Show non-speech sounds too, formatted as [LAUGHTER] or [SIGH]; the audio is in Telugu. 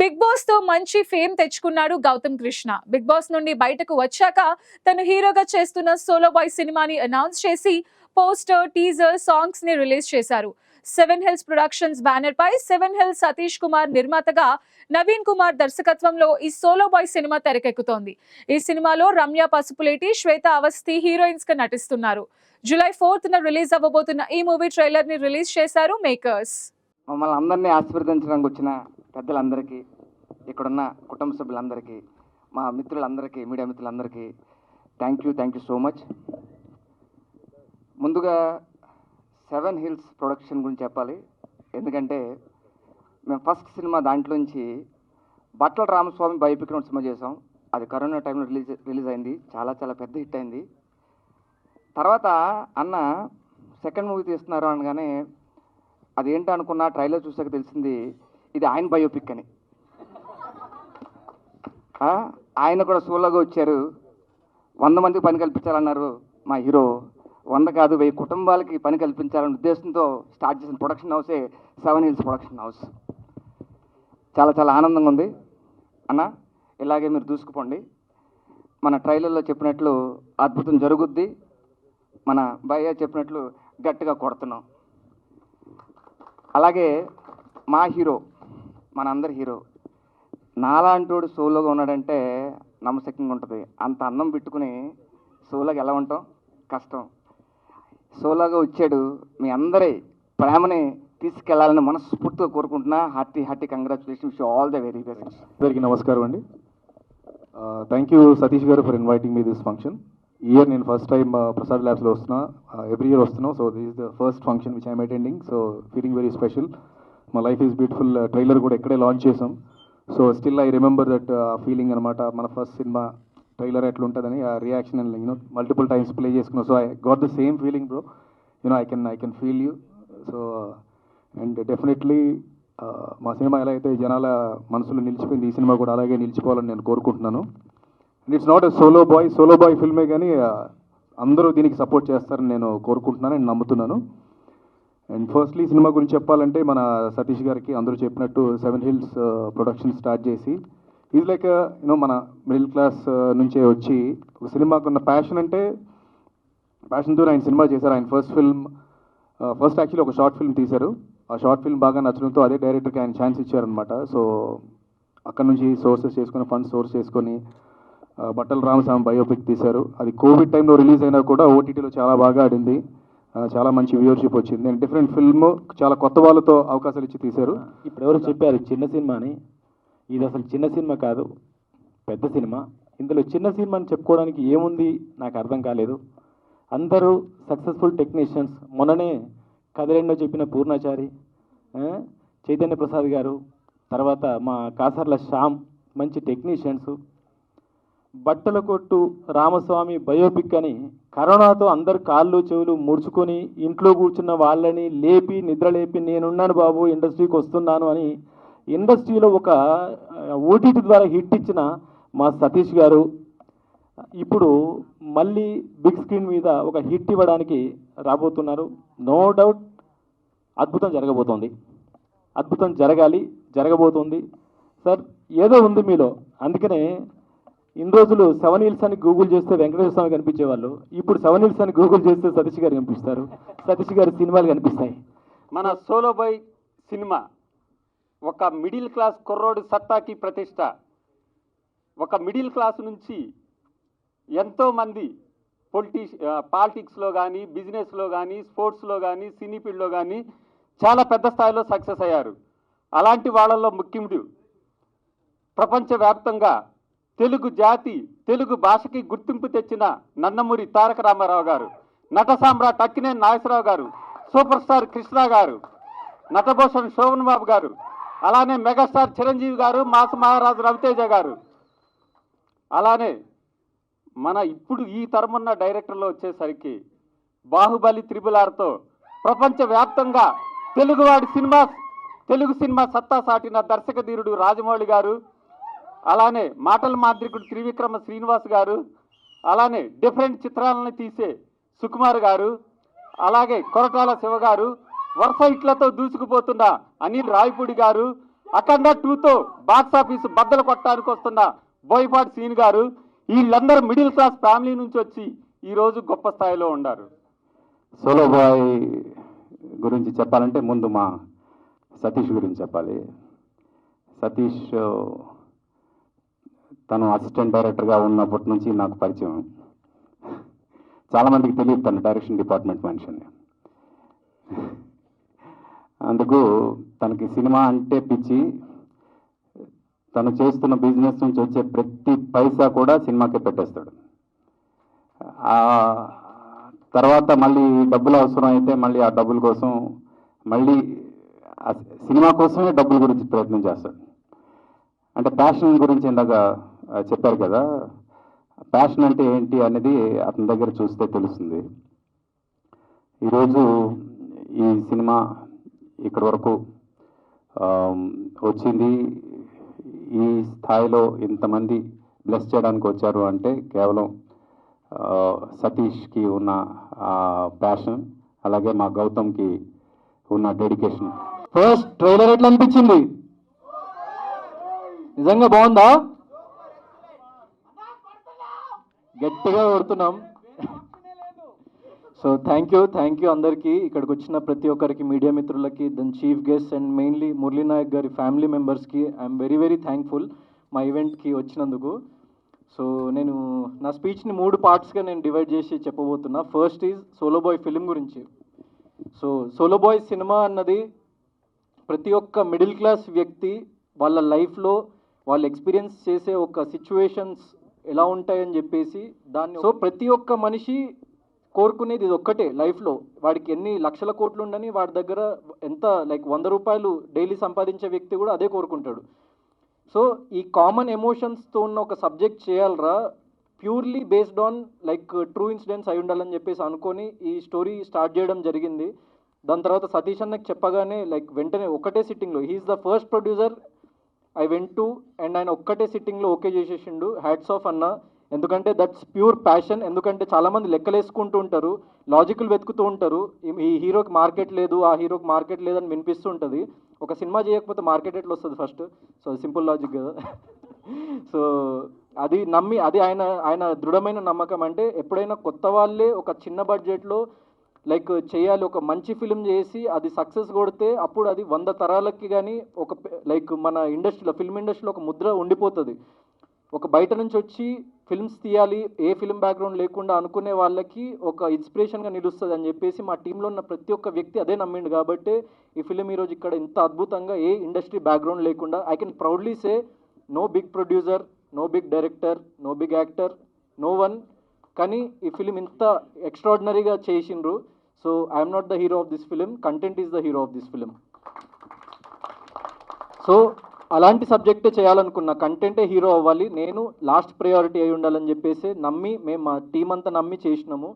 బిగ్ బాస్తో మంచి ఫేమ్ తెచ్చుకున్నాడు గౌతమ్ కృష్ణ. బిగ్ బాస్ నుండి బయటకు వచ్చాక తను హీరోగా చేస్తున్న సోలో బాయ్ సినిమాని అనౌన్స్ చేసి పోస్టర్ టీజర్ సాంగ్స్ని రిలీజ్ చేశారు. సెవెన్ హిల్స్ ప్రొడక్షన్స్ బ్యానర్ పై సెవెన్ హిల్స్ సతీష్ కుమార్ నిర్మాతగా నవీన్ కుమార్ దర్శకత్వంలో ఈ సోలో బాయ్ సినిమా తెరకెక్కుతోంది. ఈ సినిమాలో రమ్య పసుపులేటి శ్వేత అవస్థి హీరోయిన్స్గా నటిస్తున్నారు. జూలై ఫోర్త్ న రిలీజ్ అవ్వబోతున్న ఈ మూవీ ట్రైలర్ని రిలీజ్ చేశారు మేకర్స్. మమ్మల్ని అందరినీ ఆశీర్వదించడానికి వచ్చిన పెద్దలందరికీ ఇక్కడున్న కుటుంబ సభ్యులందరికీ మా మిత్రులందరికీ మీడియా మిత్రులందరికీ thank you thank you so much ముందుగా సెవెన్ హిల్స్ ప్రొడక్షన్ గురించి చెప్పాలి. ఎందుకంటే మేము ఫస్ట్ సినిమా దాంట్లోంచి బట్టల రామస్వామి బయోపిక్ సినిమా చేసాం అది కరోనా టైంలో రిలీజ్ రిలీజ్ అయింది. చాలా చాలా పెద్ద హిట్ అయింది. తర్వాత అన్న సెకండ్ మూవీ తీస్తున్నారు అనగానే అదేంటి అనుకున్నా ట్రైలర్ చూసాక తెలిసింది ఇది ఆయన బయోపిక్ అని. ఆయన కూడా సోలోగా వచ్చారు. వంద మందికి పని కల్పించాలన్నారు మా హీరో. వంద కాదు వెయ్యి కుటుంబాలకి పని కల్పించాలనే ఉద్దేశంతో స్టార్ట్ చేసిన ప్రొడక్షన్ హౌసే సెవెన్ హిల్స్ ప్రొడక్షన్ హౌస్. చాలా చాలా ఆనందంగా ఉంది. అన్న ఇలాగే మీరు దూసుకుపోండి. మన ట్రైలర్లో చెప్పినట్లు అద్భుతం జరుగుద్ది. మన భయ్య చెప్పినట్లు గట్టిగా కొడుతున్నాం. అలాగే మా హీరో మన అందరి హీరో నాలాంటోడు సోలోగా ఉన్నాడంటే నమ్మశక్యంగా ఉంటుంది. అంత అన్నం పెట్టుకుని సోలోగా ఎలా ఉంటాం? కష్టం. సోలోగా వచ్చాడు మీ అందరి ప్రేమని తీసుకెళ్ళాలని మనస్ఫూర్తిగా కోరుకుంటున్నా. Hearty hearty congratulations all the very best. అందరికీ నమస్కారం అండి. Thank you Satish garu for inviting me this function year నేను ఫస్ట్ టైం ప్రసాద్ ల్యాబ్స్లో వస్తున్నా. ఎవ్రీ ఇయర్ వస్తున్నాం. So this is the first function which I'm attending so feeling very special మా లైఫ్ ఈజ్ బ్యూటిఫుల్ ట్రైలర్ కూడా ఇక్కడే లాంచ్ చేసాం so still I remember that feeling అనమాట మన ఫస్ట్ సినిమా ట్రైలర్ ఎట్లా ఉంటుందని ఆ reaction and you know multiple times play చేసుకున్నాం. So I got the same feeling bro you know I can I can feel you so and definitely మా సినిమా ఎలా అయితే జనాల మనసులో నిలిచిపోయింది ఈ సినిమా కూడా అలాగే నిలిచిపోవాలని నేను కోరుకుంటున్నాను. And it's not a solo boy solo boy ఫిల్మే కానీ అందరూ దీనికి సపోర్ట్ చేస్తారని నేను కోరుకుంటున్నాను అండ్ నమ్ముతున్నాను. అండ్ ఫస్ట్లీ సినిమా గురించి చెప్పాలంటే మన సతీష్ గారికి అందరూ చెప్పినట్టు సెవెన్ హిల్స్ ప్రొడక్షన్ స్టార్ట్ చేసి ఈజ్ లైక్ యూనో మన మిడిల్ క్లాస్ నుంచే వచ్చి ఒక సినిమాకు ఉన్న ప్యాషన్ అంటే ప్యాషన్తో ఆయన సినిమా చేశారు. ఆయన ఫస్ట్ ఫిల్మ్ ఫస్ట్ యాక్చువల్లీ ఒక షార్ట్ ఫిల్మ్ తీశారు. ఆ షార్ట్ ఫిల్మ్ బాగా నచ్చడంతో అదే డైరెక్టర్కి ఆయన ఛాన్స్ ఇచ్చారనమాట సో అక్కడ నుంచి సోర్సెస్ చేసుకొని ఫండ్స్ సోర్స్ చేసుకొని బట్టల రామస్వామి బయోపిక్ తీశారు. అది కోవిడ్ టైంలో రిలీజ్ అయినా కూడా ఓటీటీలో చాలా బాగా ఆడింది. చాలా మంచి వ్యూవర్షిప్ వచ్చింది. అండ్ డిఫరెంట్ ఫిల్మ్ చాలా కొత్త వాళ్ళతో అవకాశాలు ఇచ్చి తీశారు. ఇప్పుడు ఎవరు చెప్పారు చిన్న సినిమా అని? ఇది అసలు చిన్న సినిమా కాదు పెద్ద సినిమా. ఇందులో చిన్న సినిమా అని చెప్పుకోవడానికి ఏముంది? నాకు అర్థం కాలేదు. అందరూ సక్సెస్ఫుల్ టెక్నీషియన్స్ మొన్ననే కథలెన్నో చెప్పిన పూర్ణాచారి చైతన్య ప్రసాద్ గారు తర్వాత మా కాసర్ల శ్యామ్ మంచి టెక్నీషియన్స్ బట్టల కొట్టు రామస్వామి బయోపిక్ అని కరోనాతో అందరు కాళ్ళు చెవులు ముడుచుకొని ఇంట్లో కూర్చున్న వాళ్ళని లేపి నిద్ర లేపి నేనున్నాను బాబు ఇండస్ట్రీకి వస్తున్నాను అని ఇండస్ట్రీలో ఒక ఓటీటీ ద్వారా హిట్ ఇచ్చిన మా సతీష్ గారు ఇప్పుడు మళ్ళీ బిగ్ స్క్రీన్ మీద ఒక హిట్ ఇవ్వడానికి రాబోతున్నారు. నో డౌట్ అద్భుతం జరగబోతోంది. అద్భుతం జరగాలి జరగబోతోంది. సార్ ఏదో ఉంది మీలో. అందుకనే ఇన్ని రోజులు సెవెన్ హిల్స్ అని గూగుల్ చేస్తే వెంకటేశ్వర స్వామి కనిపించేవాళ్ళు. ఇప్పుడు సెవెన్ హిల్స్ అని గూగుల్ చేస్తే సతీష్ గారు కనిపిస్తారు. సతీష్ గారి సినిమాలు కనిపిస్తాయి. మన సోలోబాయ్ సినిమా ఒక మిడిల్ క్లాస్ కుర్రోడు సత్తాకి ప్రతిష్ట. ఒక మిడిల్ క్లాస్ నుంచి ఎంతోమంది పొలిటి పాలిటిక్స్లో కానీ బిజినెస్లో కానీ స్పోర్ట్స్లో కానీ సినీ ఫీల్డ్లో కానీ చాలా పెద్ద స్థాయిలో సక్సెస్ అయ్యారు. అలాంటి వాళ్ళల్లో ముఖ్యుడు ప్రపంచవ్యాప్తంగా తెలుగు జాతి తెలుగు భాషకి గుర్తింపు తెచ్చిన నందమూరి తారక రామారావు గారు నట సామ్రాట్ అక్కినే నాగేశ్వరరావు గారు సూపర్ స్టార్ కృష్ణ గారు నటభూషణ్ శోభన్ బాబు గారు అలానే మెగాస్టార్ చిరంజీవి గారు మాస మహారాజు రవితేజ గారు. అలానే మన ఇప్పుడు ఈ తరమున్న డైరెక్టర్లో వచ్చేసరికి బాహుబలి త్రిబుల్ ఆర్తో ప్రపంచవ్యాప్తంగా తెలుగువాడి సినిమా తెలుగు సినిమా సత్తా సాటిన దర్శక ధీరుడు రాజమౌళి గారు అలానే మాటల మాంత్రికుడు త్రివిక్రమ శ్రీనివాస్ గారు అలానే డిఫరెంట్ చిత్రాలను తీసే సుకుమార్ గారు అలాగే కొరటాల శివ గారు వరుస ఇట్లతో దూసుకుపోతున్న అనిల్ రాయపూడి గారు అఖండ టూతో బాక్స్ ఆఫీస్ బద్దలు కొట్టడానికి వస్తున్న బోయపాటి సీన్ గారు వీళ్ళందరూ మిడిల్ క్లాస్ ఫ్యామిలీ నుంచి వచ్చి ఈరోజు గొప్ప స్థాయిలో ఉన్నారు సోలోబాయ్ గురించి చెప్పాలంటే ముందు మా సతీష్ గురించి చెప్పాలి. సతీష్ తను అసిస్టెంట్ డైరెక్టర్గా ఉన్నప్పటి నుంచి నాకు పరిచయం. చాలామందికి తెలియదు తను డైరెక్షన్ డిపార్ట్మెంట్ మనిషి అని అందుకు తనకి సినిమా అంటే పిచ్చి. తను చేస్తున్న బిజినెస్ నుంచి వచ్చే ప్రతి పైసా కూడా సినిమాకే పెట్టేస్తాడు. తర్వాత మళ్ళీ డబ్బులు అవసరం అయితే మళ్ళీ ఆ డబ్బుల కోసం మళ్ళీ సినిమా కోసమే డబ్బుల గురించి ప్రయత్నం చేస్తాడు. అంటే ప్యాషన్ గురించి ఇందాక చెప్పారు కదా ప్యాషన్ అంటే ఏంటి అనేది అతని దగ్గర చూస్తే తెలుస్తుంది. ఈరోజు ఈ సినిమా ఇక్కడి వరకు వచ్చింది. ఈ స్థాయిలో ఇంతమంది బ్లెస్ చేయడానికి వచ్చారు అంటే కేవలం సతీష్కి ఉన్న ప్యాషన్ అలాగే మా గౌతమ్కి ఉన్న డెడికేషన్ ఫస్ట్ ట్రైలర్ ఎట్లా అనిపించింది? నిజంగా బాగుందా? గట్టిగా కొడుతున్నాం. So thank you thank you అందరికీ. ఇక్కడికి వచ్చిన ప్రతి ఒక్కరికి మీడియా మిత్రులకి then chief guest and mainly Murali Nayak గారి ఫ్యామిలీ మెంబర్స్కి ఐఎమ్ వెరీ వెరీ థ్యాంక్ఫుల్ మా ఈవెంట్కి వచ్చినందుకు. సో నేను నా స్పీచ్ని మూడు పార్ట్స్గా నేను డివైడ్ చేసి చెప్పబోతున్నా. First is solo boy film గురించి. సో సోలో బాయ్ సినిమా అన్నది ప్రతి ఒక్క మిడిల్ క్లాస్ వ్యక్తి వాళ్ళ లైఫ్లో వాళ్ళు ఎక్స్పీరియన్స్ చేసే ఒక సిచ్యువేషన్స్ ఎలా ఉంటాయని చెప్పేసి దాన్ని సో ప్రతి ఒక్క మనిషి కోరుకునేది ఇది ఒక్కటే లైఫ్లో. వాడికి ఎన్ని లక్షల కోట్లు ఉండని వాడి దగ్గర ఎంత లైక్ వంద రూపాయలు డైలీ సంపాదించే వ్యక్తి కూడా అదే కోరుకుంటాడు. సో ఈ కామన్ ఎమోషన్స్తో ఉన్న ఒక సబ్జెక్ట్ చేయాలరా purely based on like true incidents అయి ఉండాలని చెప్పేసి అనుకొని ఈ స్టోరీ స్టార్ట్ చేయడం జరిగింది. దాని తర్వాత సతీష్ అన్నకి చెప్పగానే లైక్ వెంటనే ఒకటే సిట్టింగ్లో he's the first producer I went to and ఆయన ఒక్కటే సిట్టింగ్లో ఓకే చేసేసిండు. హ్యాట్స్ ఆఫ్ అన్న. ఎందుకంటే దట్స్ ప్యూర్ ప్యాషన్ ఎందుకంటే చాలామంది లెక్కలేసుకుంటూ ఉంటారు. లాజికల్ వెతుకుతూ ఉంటారు. ఈ- ఈ హీరోకి మార్కెట్ లేదు ఆ హీరోకి మార్కెట్ లేదని వినిపిస్తూ ఉంటుంది. ఒక సినిమా చేయకపోతే మార్కెట్ ఎట్లా వస్తుంది ఫస్ట్ సో సింపుల్ లాజిక్ కదా. [LAUGHS] సో అది నమ్మి అది ఆయన ఆయన దృఢమైన నమ్మకం. అంటే ఎప్పుడైనా కొత్త వాళ్ళే ఒక చిన్న బడ్జెట్లో లైక్ చేయాలి ఒక మంచి ఫిలిం చేసి అది సక్సెస్ కొడితే అప్పుడు అది వంద తరాలకి కానీ ఒక లైక్ మన ఇండస్ట్రీలో ఫిల్మ్ ఇండస్ట్రీలో ఒక ముద్ర ఉండిపోతుంది. ఒక బయట నుంచి వచ్చి ఫిల్మ్స్ తీయాలి ఏ ఫిల్మ్ బ్యాక్గ్రౌండ్ లేకుండా అనుకునే వాళ్ళకి ఒక ఇన్స్పిరేషన్గా నిలుస్తుంది అని చెప్పేసి మా టీంలో ఉన్న ప్రతి ఒక్క వ్యక్తి అదే నమ్మిండు కాబట్టి ఈ ఫిలిం ఈరోజు ఇక్కడ ఇంత అద్భుతంగా ఏ ఇండస్ట్రీ బ్యాక్గ్రౌండ్ లేకుండా I can proudly say no big producer no big director no big actor no one కానీ ఈ ఫిలిం ఇంత ఎక్స్ట్రాడినరీగా చేసిండ్రు. So I'm not the hero of this film content is the hero of this film so అలాంటి సబ్జెక్టే చేయాలనుకున్న కంటెంటే హీరో అవ్వాలి. నేను లాస్ట్ ప్రయారిటీ అయి ఉండాలని చెప్పేసి నమ్మి మేము మా టీం అంతా నమ్మి చేసినాము.